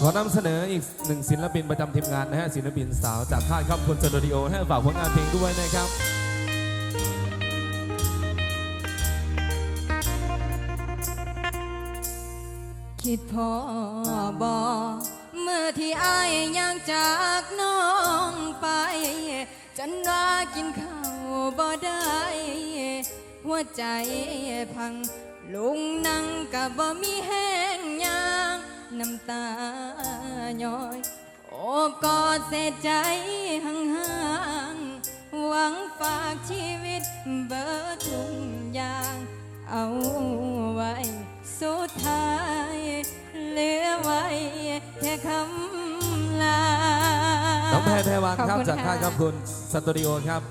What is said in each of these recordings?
ขอนำเสนออีกหนึ่งศิลปินประจำทีมงานนะฮะศิลปินสาวจากค่ายครับคุณสตูดิโอให้ฝากผลงานเพลงด้วยนะครับคิดพอบอเมื่อที่อายยังจากน้องไปจนว่ากินข้าวบ่ได้ หัวใจพังลุงนั่งกับบ่มีแหง น้ำตาย้อย โอ้กอดเสียใจห่างๆหวังฝากชีวิตเบิดทุกอย่าง เอาไว้ สุดท้ายเหลือไว้แค่คำลา น้องแพรแพรวานครับขอณจากค่ายครับคุณสตูดิโอครับ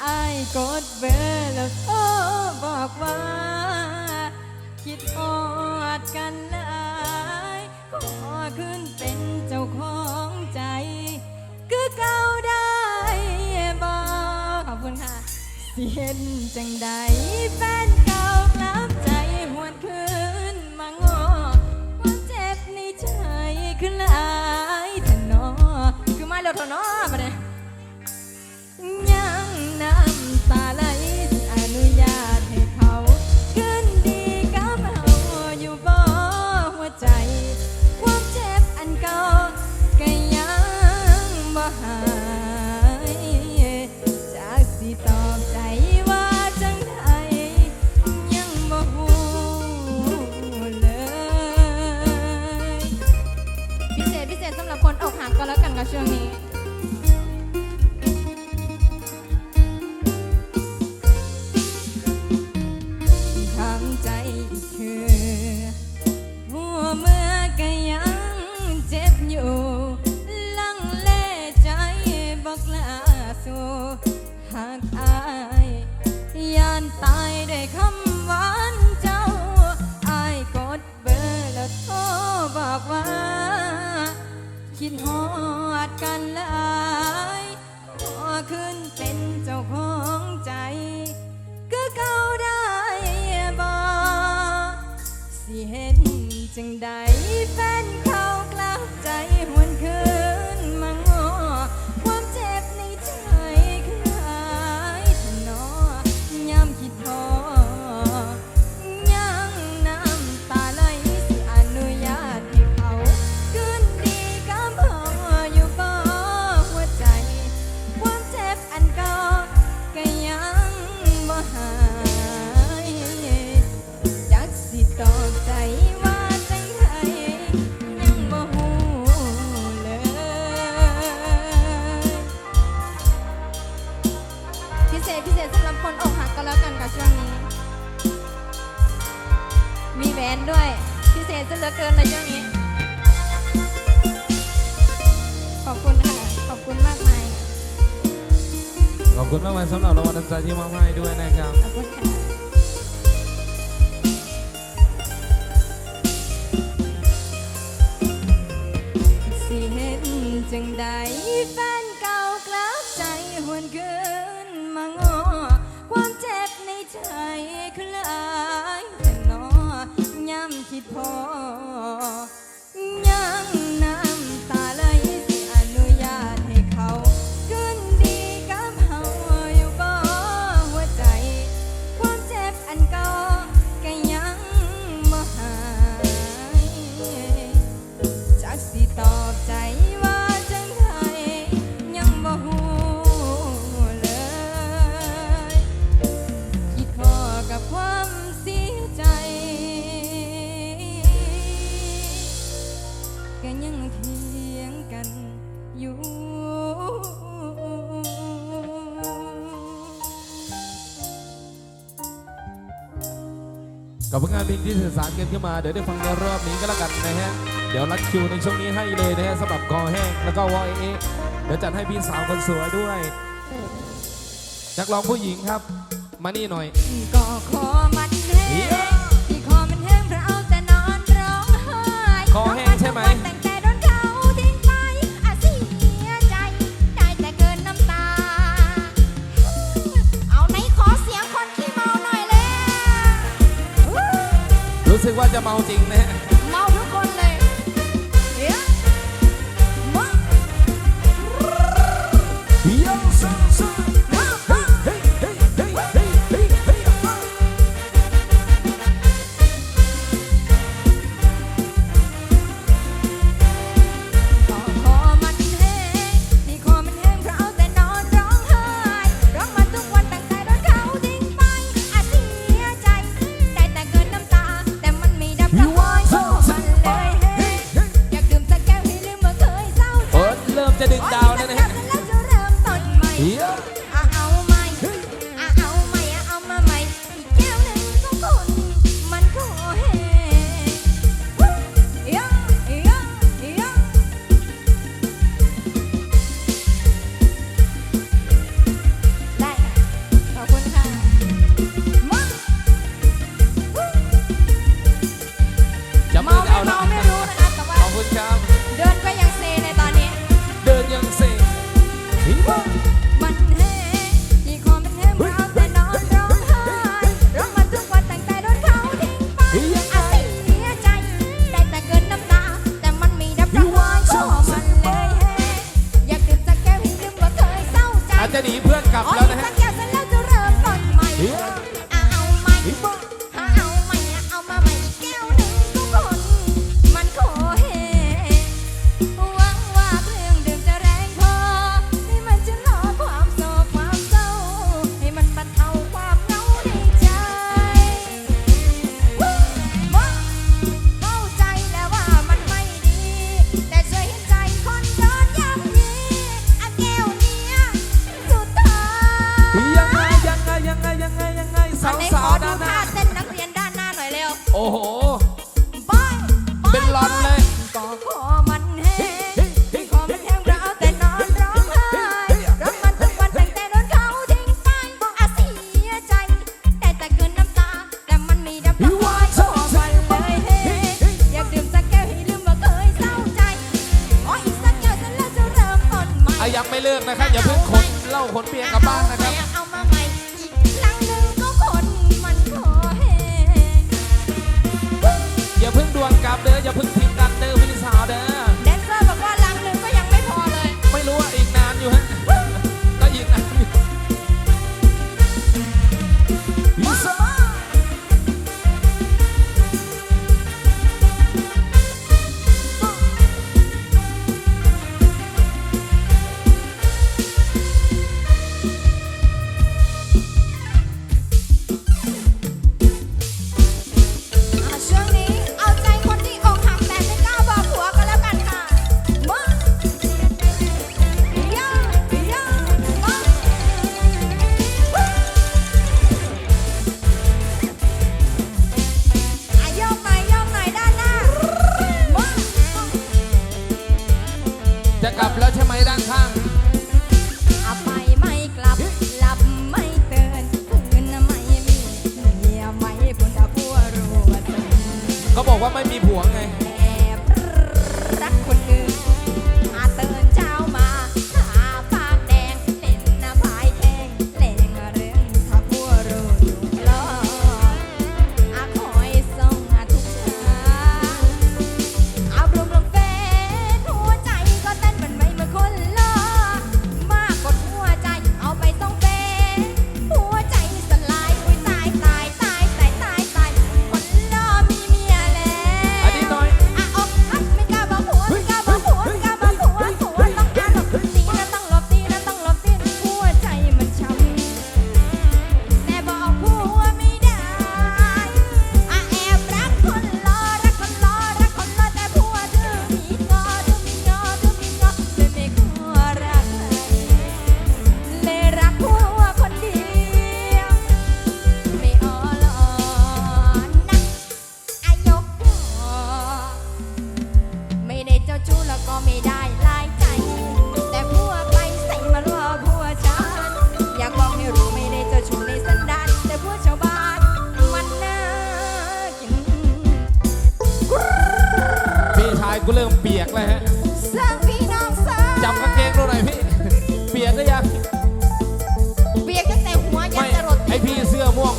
ไอ้ายกดเบอร์แล้วโทรบอกว่า คิดออ สิเห็นจังใดแฟน พิเศษจะเหลือเกินในช่วงนี้ ขอบคุณค่ะ ขอบคุณมากมายขอบคุณมากมายสำหรับรางวัลน้ำใจที่มอบให้ด้วยนะครับ ขอบคุณค่ะสิเห็นจังใดแฟนเก่ากลับใจหวนคืนมางอความเจ็บในใจคือหลา พอ กับผลงานเพลงที่สื่อสารกันขึ้นมาเดี๋ยวได้ฟังในรอบนี้ก็แล้วกันนะฮะ เดี๋ยวรัดคิวในช่วงนี้ให้เลยนะฮะสำหรับกอแห้งแล้วก็วอเอเดี๋ยวจัดให้พี่สาวคนสวยด้วยนักร้องผู้หญิงครับ มานี่หน่อย ก็ขอมันแห้งที่คอมันแห้งเพราะเอาแต่นอนร้องไห้ คอแห้ง สึกว่าจะเมาจริงนะฮะ นะครับอย่าเพิ่งขนเล่าขนเบียร์กลับบ้านนะ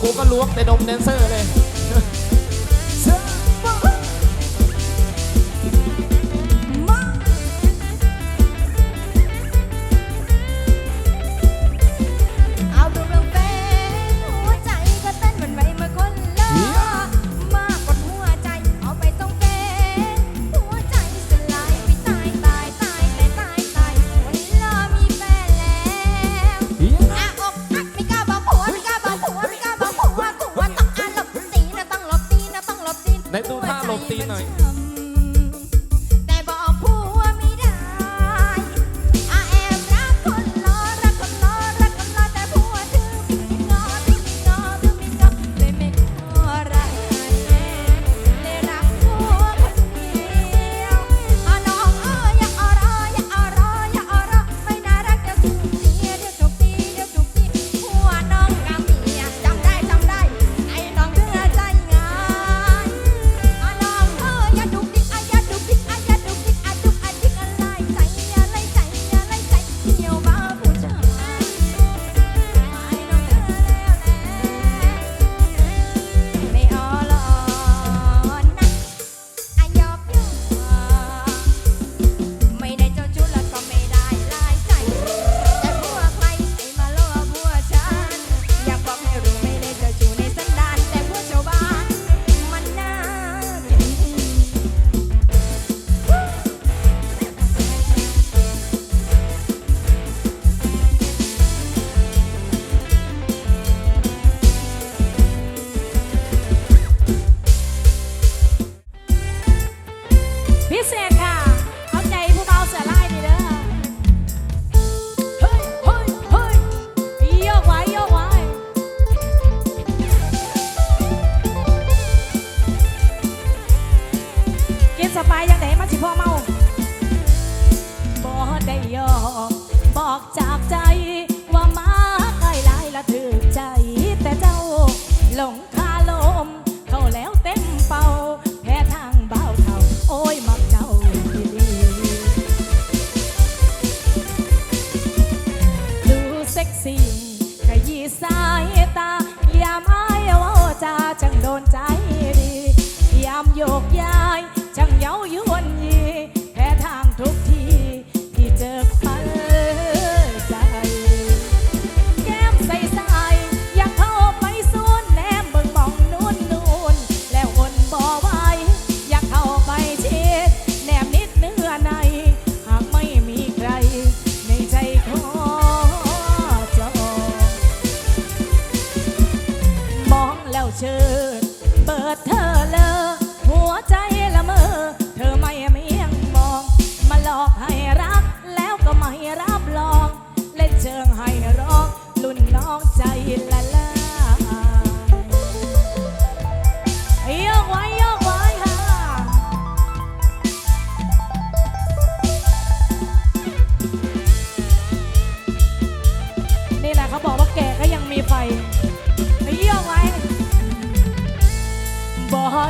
กูก็ล้วงแต่ดมแดนเซอร์เลย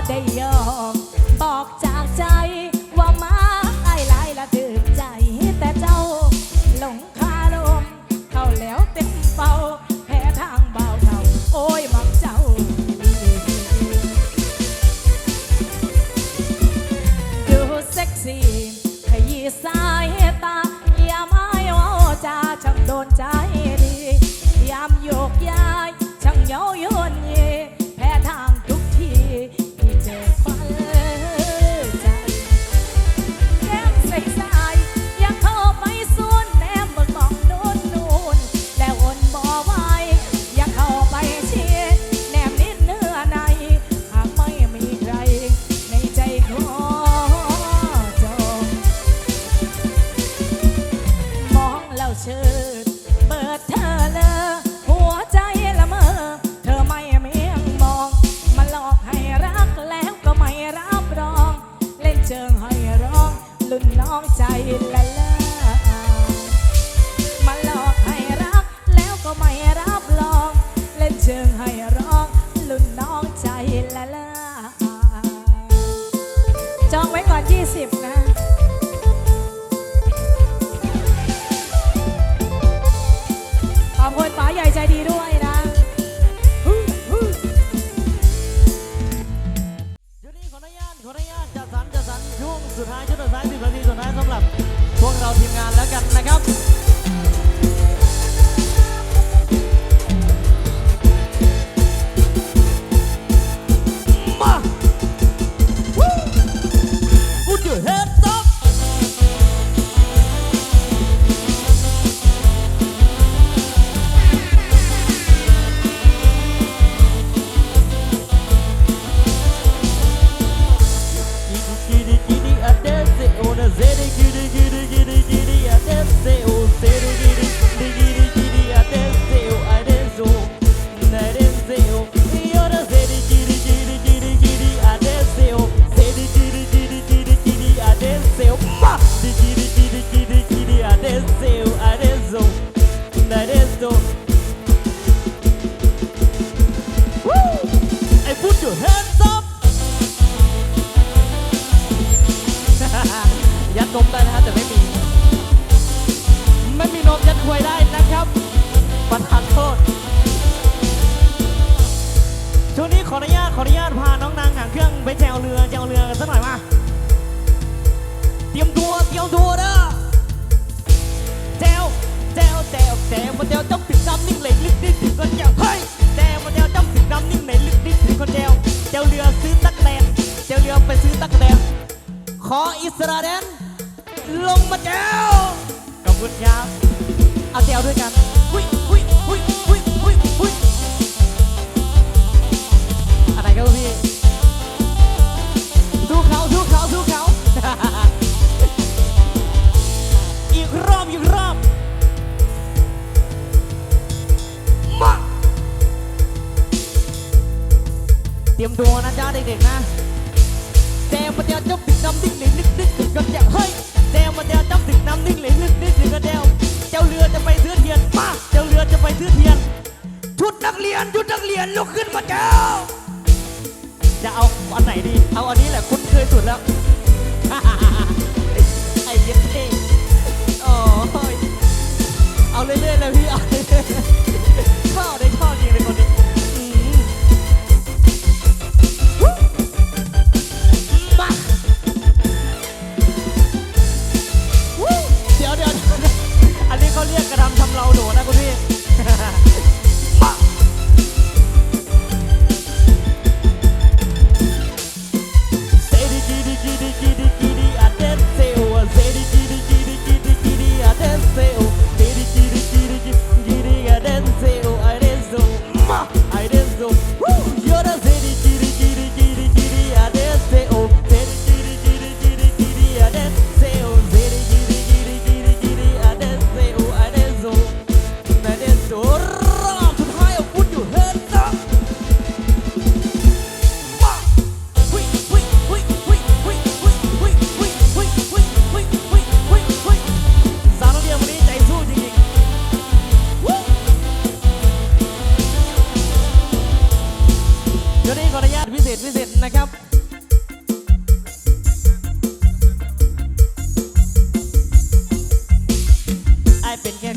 ได้ยอม บอกจากใจว่ามาไอ้หลายละดืมใจแต่เจ้า หลงคารมเข้าแล้วเต็มเป่าแพ้ทางเบาเท่าโอ้ยมักเจ้าดูเซ็กซี่ขยี้สายตาอย่าไม่ว่าจาช่งโดนใจดียามโยกย้า แก้วขอบคุณครับเอาเตีวด้วยกันหุยหุยหุยหุยหุยหุยอะไรครับพี่สู้เขาสู้เขาสู้เขา อีกรอบอีกรอบมาเตรียมตัวนะจ้าเด็กๆนะแดงประเดี๋ยวจะปิดน้ำดิ้นหนึ่งนึกนึกกันอย่าเฮ้ เดวมาเดวเจ้าถึกน้ำนิ่งเหลลึกนึกถึงกระแดวเจ้าเรือจะไปซื้อเทียนป้าเจ้าเรือจะไปซื้อเทียน ชุดนักเรียนชุดนักเรียนลุกขึ้นมาเจ้า จะเอาอันไหนดี เอาอันนี้แหละคุ้นเคยสุดแล้วไอ้เย็ดเท่โอ้ยเอาเรื่อยๆเลยพี่เอา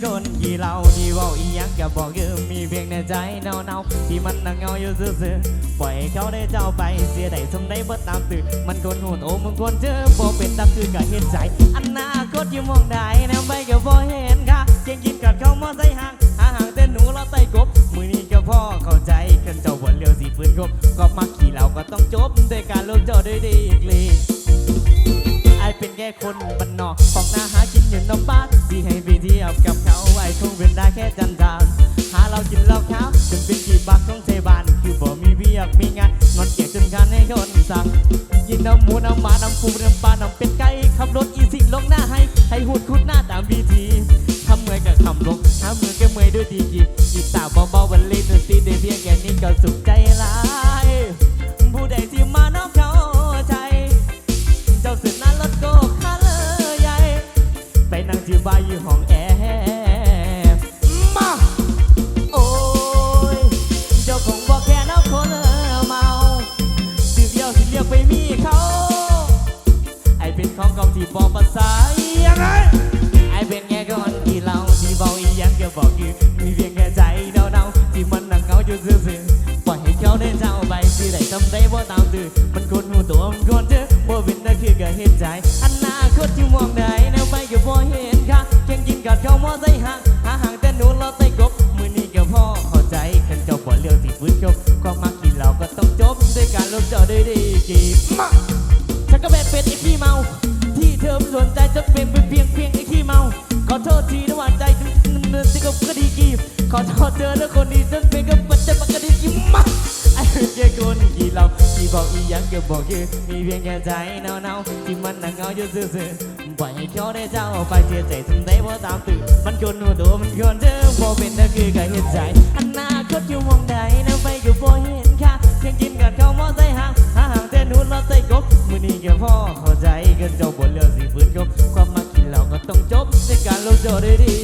ดนแค่คนที่เราที่เว่าอีหยังกับอกคือมีเพียงในใจเนาเนาๆที่มันนั่งเงาอยู่ซื่อๆปล่อยให้เขาได้เจ้าไปเสียได้สมได้บ่ตามตื่นมันคนหูโอ้มึงควรเจอบ่เป็นตาคือกับเห็นใจอนาคตอยู่มองได้แนวไปก็บ่เห็นค่ะเก่งกินกัดเข้ามาใส่ห่างหาห่างเต้นหนูเราไต่กบมือนี้ก็พ่อเข้าใจกันเจ้าบ่เลี้ยวสิฟื้นกบก็มาขี่เราก็ต้องจบด้วยการลงเจ้าด้วยดีอีกลี เป็นแค่คนบ้านนอกออกหน้าหากินอยู่นอกบ้านที่ให้ไปเที่ยวกับเขาไอคงเป็นได้แค่จันทาหาเรากินเหล้าขาวจนเป็นกี่บักของเทบานคือบ่มีเวียกมีงานนอนเกียกจนการให้คนสั่งยินน้ำหมูน้ำหมาน้ำปูน้ำปลาน้ำเป็ดไก่ขับรถอีสิงลงหน้าให้ให้หุดคุดหน้าตามวิธีทำเมื่อยกับคำลงหามือก็เมื่อยด้วยดีกีอีตาเบาๆวันเล่นดนตรีได้เพียงแค่นี้ก็สุข ซื่อๆปล่อยให้เขาได้เจ้าไปเสียใจทำได้เพราะตามตื่นมันคนหัวตัวมันคนเดิมพอเป็นนั่นคือการเห็นใจอนาคตอยู่มองใดนะไปก็บ่เห็นค่ะเพียงกินกันเข้ามอใส่ห่างหาห่างเต่หนูเราใจกบมือนี้ก็พ่อเข้าใจกันเจ้าบนเรือสีฟื้นกบความมากินเราก็ต้องจบในการลงโจได้ดี